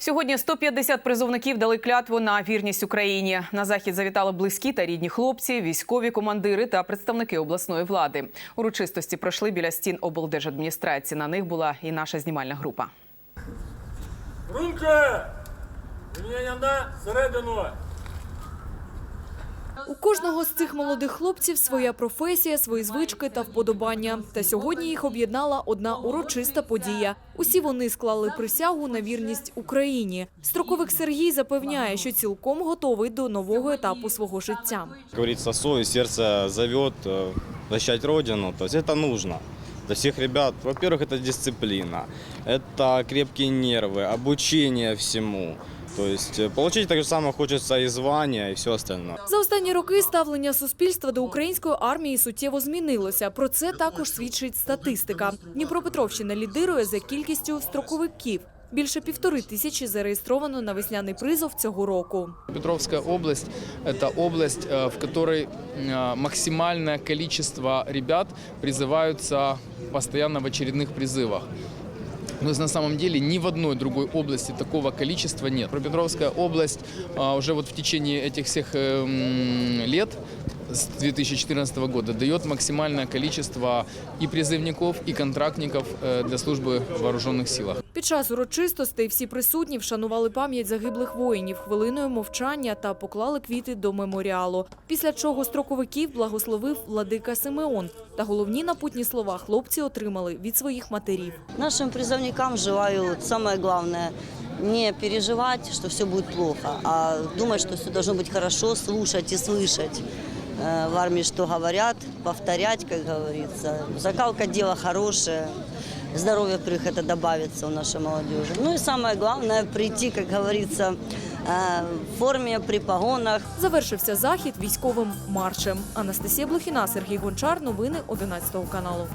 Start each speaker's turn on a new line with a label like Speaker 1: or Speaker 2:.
Speaker 1: Сьогодні 150 призовників дали клятву на вірність Україні. На захід завітали близькі та рідні хлопці, військові командири та представники обласної влади. Урочистості пройшли біля стін облдержадміністрації. На них була і наша знімальна група.
Speaker 2: Рунка! Середину!
Speaker 3: У кожного з цих молодих хлопців своя професія, свої звички та вподобання. Та сьогодні їх об'єднала одна урочиста подія. Усі вони склали присягу на вірність Україні. Строковик Сергій запевняє, що цілком готовий до нового етапу свого життя.
Speaker 4: Как говорится, серце зовет э, защищать Родину. То це это нужно. Для всех ребят, во-первых, это дисциплина, это крепкие нервы, обучение всему. То есть э, получить так же самое хочется и звания, и все остальное.
Speaker 3: За останні роки ставлення суспільства до української армії суттєво змінилося. Про це також свідчить статистика. Дніпропетровщина лідирує за кількістю строковиків. Більше півтори тисячі зареєстровано на весняний призов цього року.
Speaker 5: Петровская область – это область, э, в которой э, максимальное количество ребят призываются постоянно в очередных призывах. Но на самом деле ни в одной другой области такого количества нет. Петровская область а, уже вот в течение этих всех эм, лет с 2014 года дает максимальное количество и призывников, и контрактников э, для службы в вооруженных силах.
Speaker 3: Під час урочистостей всі присутні вшанували пам'ять загиблих воїнів хвилиною мовчання та поклали квіти до меморіалу. Після чого строковиків благословив владика Симеон. Та головні напутні слова хлопці отримали від своїх матерів.
Speaker 6: Нашим призывникам желаю самое главное не переживать, что все будет плохо, а думать, что все должно быть хорошо, слушать и слышать э, в армии, что говорят, повторять, как говорится. Закалка дело хорошее, здоровье при это добавится у нашей молодежи. Ну и самое главное прийти, как говорится, э, в формі, при погонах,
Speaker 3: Завершився захід військовим маршем. Анастасія Блохіна, Сергій Гончар. Новини 11 каналу.